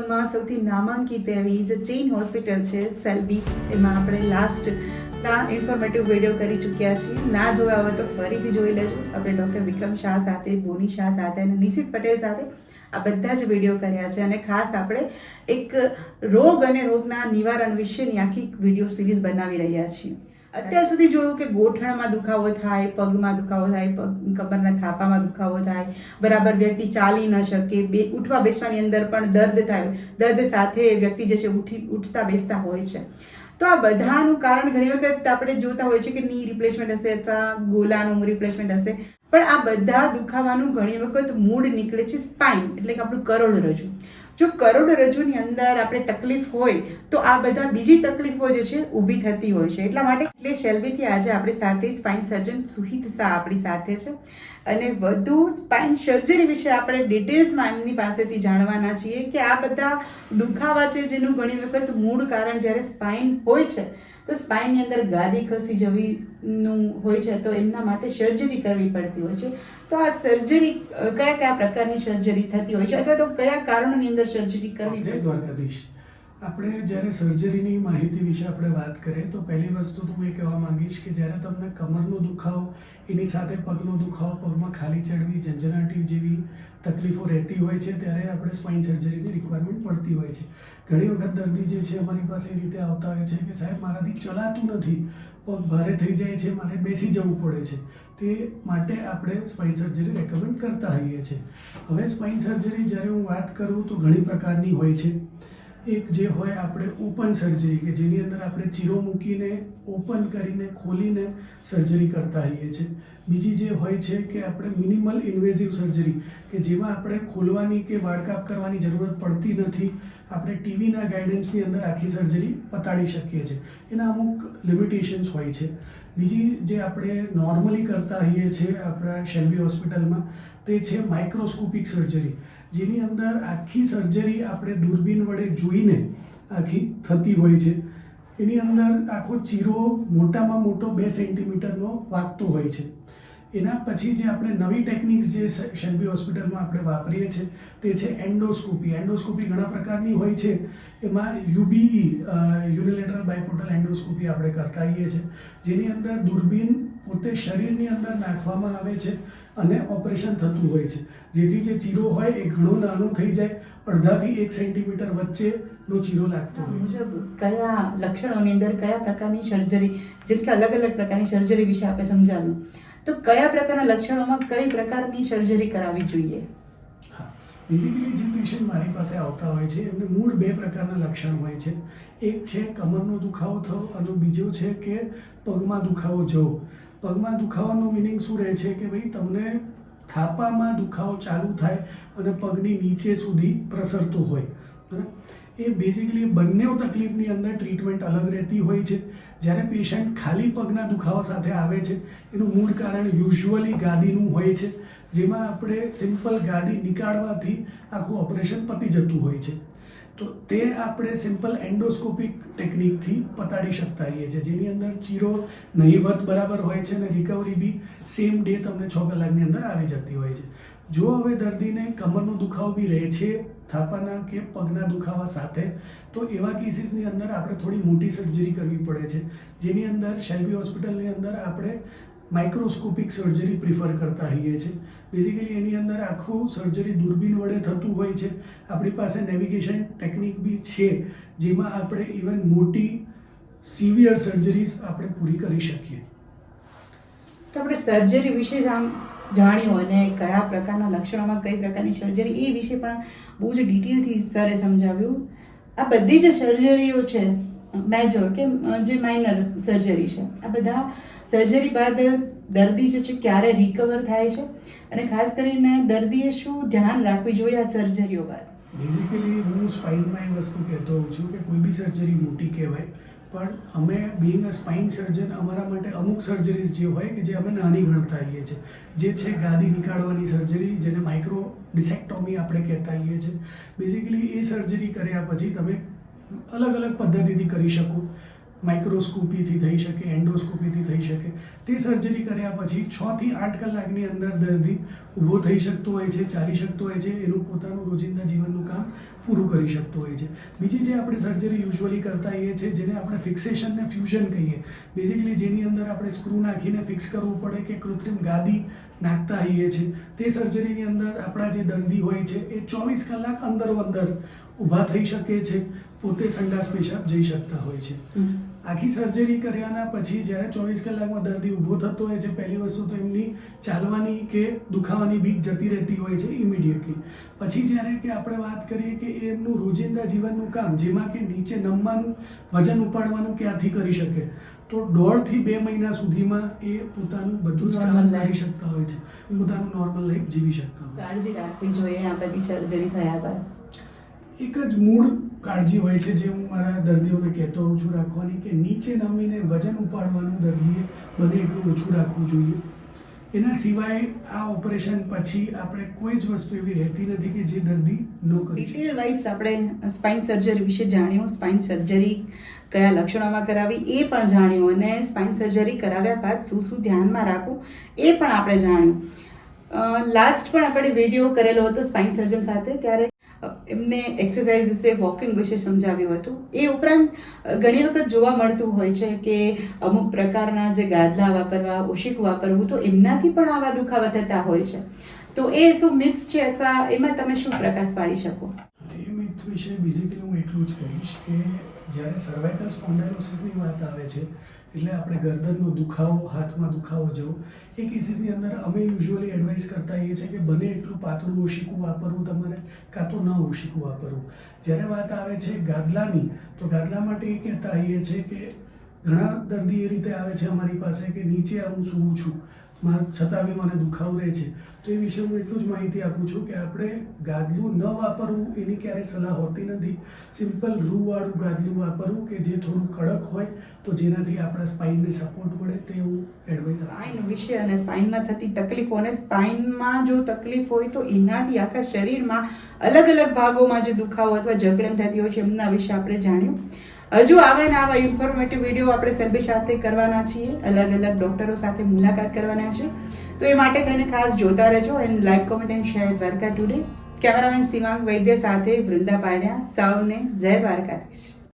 ઝોનમાં સૌથી નામાંકિત એવી જે ચેઇન હોસ્પિટલ છે, સેલ્બી, એમાં આપણે લાસ્ટ ના ઇન્ફોર્મેટિવ વીડિયો કરી ચૂક્યા છીએ. ના જોયા હોય તો ફરીથી જોઈ લેજો. આપણે ડૉક્ટર વિક્રમ શાહ સાથે, બોની શાહ સાથે અને નિશિત પટેલ સાથે આ બધા જ વીડિયો કર્યા છે. અને ખાસ આપણે એક રોગ અને રોગના નિવારણ વિશેની આખી વીડિયો સિરીઝ બનાવી રહ્યા છીએ. અત્યાર સુધી જોયું કે ગોઠણમાં દુખાવો થાય, પગમાં દુખાવો થાય, પગ કમરના થાપામાં દુખાવો થાય, બરાબર વ્યક્તિ ચાલી ન શકે, બે, ઉઠવા બેસવાની અંદર પણ દર્દ થાય, દર્દ સાથે વ્યક્તિ જે છે ઉઠી, ઉઠતા બેસતા હોય છે. તો આ બધાનું કારણ ઘણી વખત આપણે જોતા હોય છે કે ની રિપ્લેસમેન્ટ હશે અથવા ગોલાનું રિપ્લેસમેન્ટ હશે. પણ આ બધા દુખાવાનું ઘણી વખત મૂળ નીકળે છે સ્પાઇન એટલે કે આપણું કરોડરજ્જુ. જો કરોડરજ્જુની અંદર આપણે તકલીફ હોય, તો આ બધા બીજી તકલીફો જે છે, ઊભી થતી હોય છે. એટલા માટે એટલે શેલ્બીથી આજે આપણી સાથે સ્પાઇન સર્જન સુહિત શાહ આપણી સાથે છે. અને વધુ સ્પાઇન સર્જરી વિશે આપણે ડિટેલ્સમાં એમની પાસેથી જાણવાના છીએ કે આ બધા દુખાવા છે, જેનું ઘણી વખત મૂળ કારણ જ્યારે સ્પાઇન હોય છે તો સ્પાઇનની અંદર ગાદી ખસી જવીનું હોય છે તો એમના માટે સર્જરી કરવી પડતી હોય છે. તો આ સર્જરી કયા કયા પ્રકારની સર્જરી થતી હોય છે? અથવા તો કયા કારણોની અંદર સર્જરી કરવી પડતી આપણે જ્યારે સર્જરીની માહિતી વિશે આપણે વાત કરીએ, તો પહેલી વસ્તુ તો હું એ કહેવા માંગીશ કે જ્યારે તમને કમરનો દુખાવો, એની સાથે પગનો દુખાવો, પગમાં ખાલી ચડવી, ઝંઝનાટી જેવી તકલીફો રહેતી હોય છે, ત્યારે આપણે સ્પાઇન સર્જરીની રિક્વાયરમેન્ટ પડતી હોય છે. ઘણી વખત દર્દી જે છે અમારી પાસે એ રીતે આવતા હોય છે કે સાહેબ, મારાથી ચલાતું નથી, પગ ભારે થઈ જાય છે, મારે બેસી જવું પડે છે. તે માટે આપણે સ્પાઇન સર્જરી રેકમેન્ડ કરતા હોઈએ છીએ. હવે સ્પાઇન સર્જરી જ્યારે હું વાત કરું તો ઘણી પ્રકારની હોય છે. એક જે હોય આપણે ઓપન સર્જરી કે જેની અંદર આપણે ચીરો મૂકીને ઓપન કરીને, ખોલીને સર્જરી કરતા હોઈએ છીએ. બીજી જે હોય છે કે આપણે મિનિમલ ઇન્વેઝિવ સર્જરી કે જેમાં આપણે ખોલવાની કે વાળકાપ કરવાની જરૂરત પડતી નથી, આપણે ટીવીના ગાઈડન્સની અંદર આખી સર્જરી પતાડી શકીએ છીએ. એના અમુક લિમિટેશન્સ હોય છે. બીજી જે આપણે નોર્મલી કરતા હોઈએ છીએ આપણા શેલ્બી હોસ્પિટલમાં, તે છે માઇક્રોસ્કોપિક સર્જરી જેની અંદર આખી સર્જરી આપણે દૂરબીન વડે જોઈને આખી થતી હોય છે. એની અંદર આખો ચીરો મોટામાં મોટો બે સેન્ટીમીટરનો વાગતો હોય છે. એના પછી જે આપણે નવી ટેકનિક્સ જે શેલ્બી હોસ્પિટલમાં આપણે વાપરીએ છીએ તે છે એન્ડોસ્કોપી. એન્ડોસ્કોપી ઘણા પ્રકારની હોય છે. એમાં યુબીઈ યુનિલેટરલ બાયપોર્ટલ એન્ડોસ્કોપી આપણે કરતા હોઈએ છીએ જેની અંદર દૂરબીન પોતે શરીરની અંદર નાખવામાં આવે છે અને ઓપરેશન થતું હોય છે. જેથી જે ચીરો હોય એ ઘણો નાનો થઈ જાય અડધાથી એક સેન્ટીમીટર વચ્ચેનો ચીરો લાગતો હોય. છે મુજબ કયા લક્ષણોની અંદર કયા પ્રકારની સર્જરી જેમ કે અલગ અલગ પ્રકારની સર્જરી વિશે આપણે સમજાવ્યું તો કયા પ્રકારના લક્ષણોમાં કઈ પ્રકારની સર્જરી કરાવવી જોઈએ? બેઝિકલી જે પેશન્ટ મારી પાસે આવતા હોય છે, એમને મૂળ બે પ્રકારના લક્ષણ હોય છે. એક છે કમરનો દુખાવો થવો અને બીજો છે કે પગમાં દુખાવો જવો. પગમાં દુખાવાનો મિનિંગ શું રહે છે કે ભાઈ તમને થાપામાં દુખાવો ચાલુ થાય અને પગની નીચે સુધી પ્રસરતો હોય. બરાબર? એ બેઝિકલી બંને તકલીફની અંદર ટ્રીટમેન્ટ અલગ રહેતી હોય છે. જ્યારે પેશન્ટ ખાલી પગના દુખાવા સાથે આવે છે, એનું મૂળ કારણ યુઝ્યુઅલી ગાદીનું હોય છે, જેમાં આપણે સિમ્પલ ગાદી નીકાળવાથી આખું ઓપરેશન પતી જતું હોય છે. તો તે આપણે સિમ્પલ એન્ડોસ્કોપિક ટેકનિકથી પતાડી શકતા હોઈએ છીએ. જેની અંદર ચીરો નહીવત બરાબર હોય છે અને રિકવરી બી સેમ ડે તમને છ કલાકની અંદર આવી જતી હોય છે. જો હવે દર્દીને કમરનો દુખાવો બી રહે છે થાપાના કે પગના દુખાવા સાથે, તો એવા કેસીસની અંદર આપણે થોડી મોટી સર્જરી કરવી પડે છે. જેની અંદર શેલ્બી હોસ્પિટલની અંદર આપણે માઇક્રોસ્કોપિક સર્જરી પ્રિફર કરતા હોઈએ છીએ બેઝિકલી એની અંદર આખું સર્જરી દૂરબીન વડે થતું હોય છે. આપણી પાસે નેવિગેશન ટેકનિક બી છે, જેમાં આપણે ઇવન મોટી સિવિયર સર્જરીઝ આપણે પૂરી કરી શકીએ. તો આપણે સર્જરી વિશે જ આમ જાણ્યું અને કયા પ્રકારના લક્ષણોમાં કઈ પ્રકારની સર્જરી એ વિશે પણ બહુ જ ડિટેલથી સરે સમજાવ્યું. આ બધી જે સર્જરીઓ છે મેજર કે જે માઇનર સર્જરી છે, આ બધા સર્જરી બાદ દર્દી જે છે ક્યારે રિકવર થાય છે અને ખાસ કરીને દર્દીએ શું ધ્યાન રાખવી જોઈએ આ સર્જરીઓ બાદ? બેઝિકલી હું સ્પાઇનમાં એ વસ્તુ કહેતો હોઉં છું કે કોઈ બી સર્જરી મોટી કહેવાય પણ અમે બિંગ અ સ્પાઇન સર્જન અમારા માટે અમુક સર્જરીઝ જે હોય કે જે અમે નાની ગણતા હોઈએ છીએ. જે છે ગાદી નીકાળવાની સર્જરી જેને માઇક્રો ડિસેક્ટોમી આપણે કહેતા હોઈએ છીએ. બેઝિકલી એ સર્જરી કર્યા પછી તમે અલગ અલગ પદ્ધતિથી કરી શકો. માઇક્રોસ્કોપીથી થઈ શકે, એન્ડોસ્કોપીથી થઈ શકે. તે સર્જરી કર્યા પછી છ થી આઠ કલાકની અંદર દર્દી ઊભો થઈ શકતો હોય છે, ચાલી શકતો હોય છે, એનું પોતાનું રોજિંદા જીવનનું કામ પૂરું કરી શકતો હોય છે. બીજી જે આપણે સર્જરી યુઝ્યુઅલી કરતા હોઈએ છીએ, જેને આપણે ફિક્સેશન ને ફ્યુઝન કહીએ. બેઝિકલી જેની અંદર આપણે સ્ક્રૂ નાખીને ફિક્સ કરવું પડે કે કૃત્રિમ ગાદી નાખતા હોઈએ છીએ. તે સર્જરીની અંદર આપણા જે દર્દી હોય છે, એ ચોવીસ કલાક અંદરો અંદર ઊભા થઈ શકે છે. પોતે સંડાસ પેશાબ જઈ શકતા હોય છે. આખી સર્જરી કર્યાના પછી જ્યારે ચોવીસ કલાકમાં દર્દી ઊભો થતો હોય છે પહેલી વસ્તુ તો એમની ચાલવાની કે દુખાવાની બીક જતી રહેતી હોય છે ઇમિડિયેટલી પછી જ્યારે કે આપણે વાત કરીએ કે એમનું રોજિંદા જીવનનું કામ જેમાં કે નીચે નમવાનું વજન ઉપાડવાનું ક્યાંથી કરી શકે તો દોઢથી બે મહિના સુધીમાં એ પોતાનું બધું જ કામ કરી શકતા હોય છે. પોતાનું નોર્મલ લાઈફ જીવી શકતા હોય કાળજી રાખવી જોઈએ આ બધી સર્જરી થયા બાદ. એક જ મૂળ કાળજી હોય છે જે હું મારા દર્દીઓને કહેતો હોઉં છું રાખવાની કે નીચે નમીને વજન ઉપાડવાનું દર્દીએ બને એટલું ઓછું રાખવું જોઈએ. એના સિવાય આ ઓપરેશન પછી આપણે કોઈ જ વસ્તુ એવી રહેતી નથી કે જે દર્દી ન કરી ડિટેલ વાઇઝ આપણે સ્પાઇન સર્જરી વિશે જાણ્યું સ્પાઇન સર્જરી કયા લક્ષણોમાં કરાવી એ પણ જાણ્યું અને સ્પાઇન સર્જરી કરાવ્યા બાદ શું શું ધ્યાનમાં રાખવું એ પણ આપણે જાણ્યું. લાસ્ટ પણ આપણે વીડિયો કરેલો હતો સ્પાઇન સર્જન સાથે ત્યારે એમને એક્સરસાઇઝ વિશે વોકિંગ વિશે સમજાવ્યું હતું. એ ઉપરાંત ઘણી વખત જોવા મળતું હોય છે કે અમુક પ્રકારના જે ગાદલા વાપરવા, ઓશિક વાપરવું તો એમનાથી પણ આવા દુખાવા થતા હોય છે. તો એ શું મિથ્સ છે અથવા એમાં તમે શું પ્રકાશ પાડી શકો? એ મિથ વિશે બેઝિકલી હું એટલું જ કહીશ કે જ્યારે સર્વાઇકલ સ્પોન્ડાઇલોસિસની વાત આવે છે એટલે આપણે ગરદનનો દુખાવો, હાથમાં દુખાવો જવો, એ કેસીસની અંદર અમે યુઝ્યુઅલી એડવાઇસ કરતા હોઈએ છીએ કે બને એટલું પાતળું ઓશિકું વાપરવું તમારે, કાં તો ન ઓશિકું વાપરવું. જ્યારે વાત આવે છે ગાદલાની, તો ગાદલા માટે એ કહેતા હોઈએ છીએ કે ઘણા દર્દી એ રીતે આવે છે અમારી પાસે કે નીચે હું સૂવું છું. માર છતાં બી મને દુખાવો રહે છે. તો એ વિશે હું એટલું જ માહિતી આપું છું કે આપણે ગાદલું ન વાપરવું એની ક્યારેય સલાહ હોતી નથી. સિમ્પલ રૂવાળું ગાદલું વાપરવું કે જે થોડું કડક હોય તો જેનાથી આપણા સ્પાઇનને સપોર્ટ મળે તે હું એડવાઇસ સ્પાઇન વિશે અને સ્પાઇનમાં થતી તકલીફો અને સ્પાઇનમાં જો તકલીફ હોય તો એનાથી આખા શરીરમાં અલગ અલગ ભાગોમાં જે દુખાવો અથવા જકડન થતી હોય છે એમના વિશે આપણે જાણ્યું. હજુ આવા ને આવા ઇન્ફોર્મેટિવ વીડિયો આપણે સેલ્ફી સાથે કરવાના છીએ. અલગ અલગ ડોક્ટરો સાથે મુલાકાત કરવાના છે તો એ માટે તેને ખાસ જોતા રહેજો and like comment and share Dwarka today cameraman Shivang Vaidya સાથે વૃંદા પાડ્યા. સૌને જય દ્વારકાધીશ.